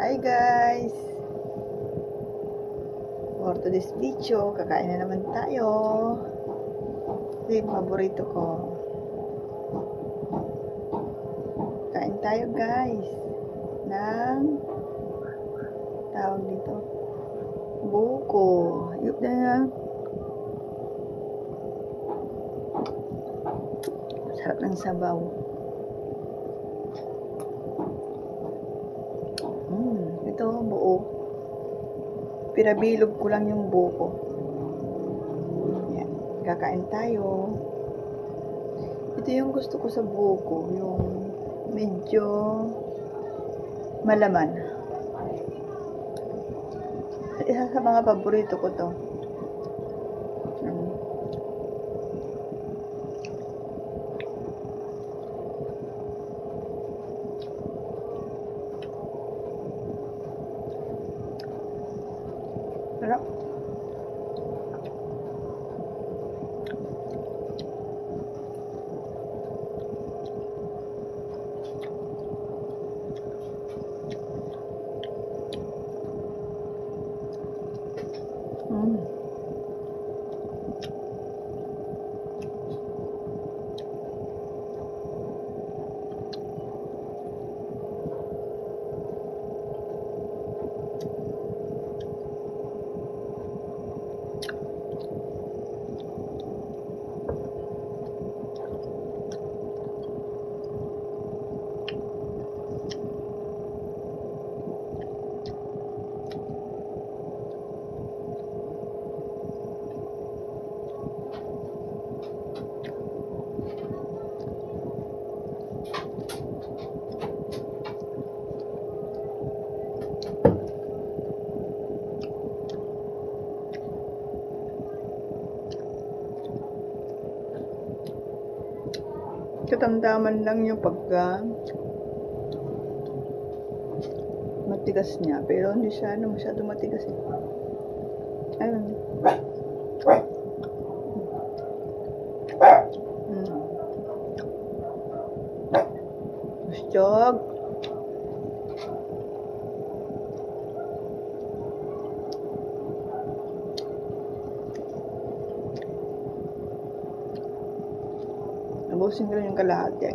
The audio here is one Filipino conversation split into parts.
Hi guys! For today's video, kakain na naman tayo. Ito yung paborito ko. Kain tayo guys. Ng tawag dito. Buko. Yup na Sarap ng sabaw. Mm, ito, buo. Pirabilog ko lang yung buko. Yan. Kakain tayo. Ito yung gusto ko sa buko. Yung medyo malaman. Isa sa mga paborito ko to. Sarap. Katamdaman lang yung pagka matigas niya. Pero hindi siya ano, masyado matigas eh. Ayun. Nabusin ko rin yung kalahati.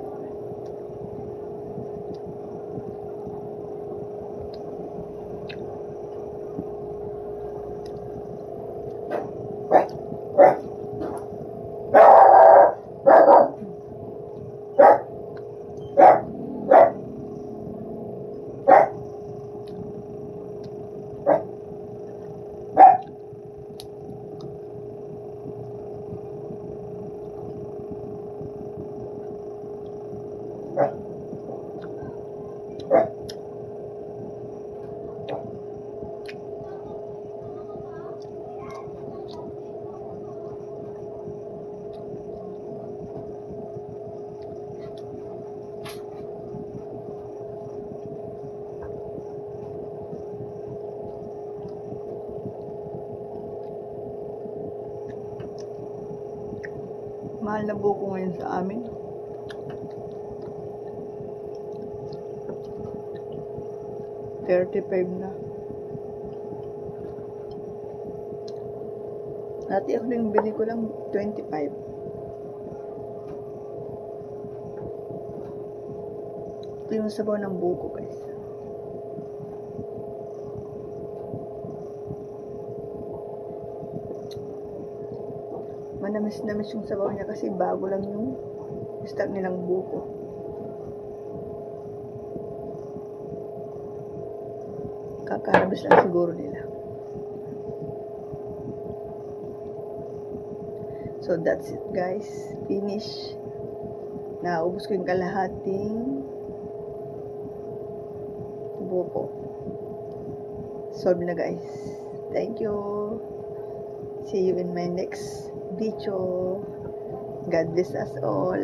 Mahal na buko ngayon sa amin. Thirty-five na. Dati ako yung bili ko lang 25. Ito yung sabaw ng buko guys. Manamis-namis yung sabaw niya kasi bago lang yung stock nilang buko. Kakarabis lang siguro nila. So that's it guys. Finish. Naubos ko yung kalahating buko. Solve na guys. Thank you. See you in my next video. God bless us all.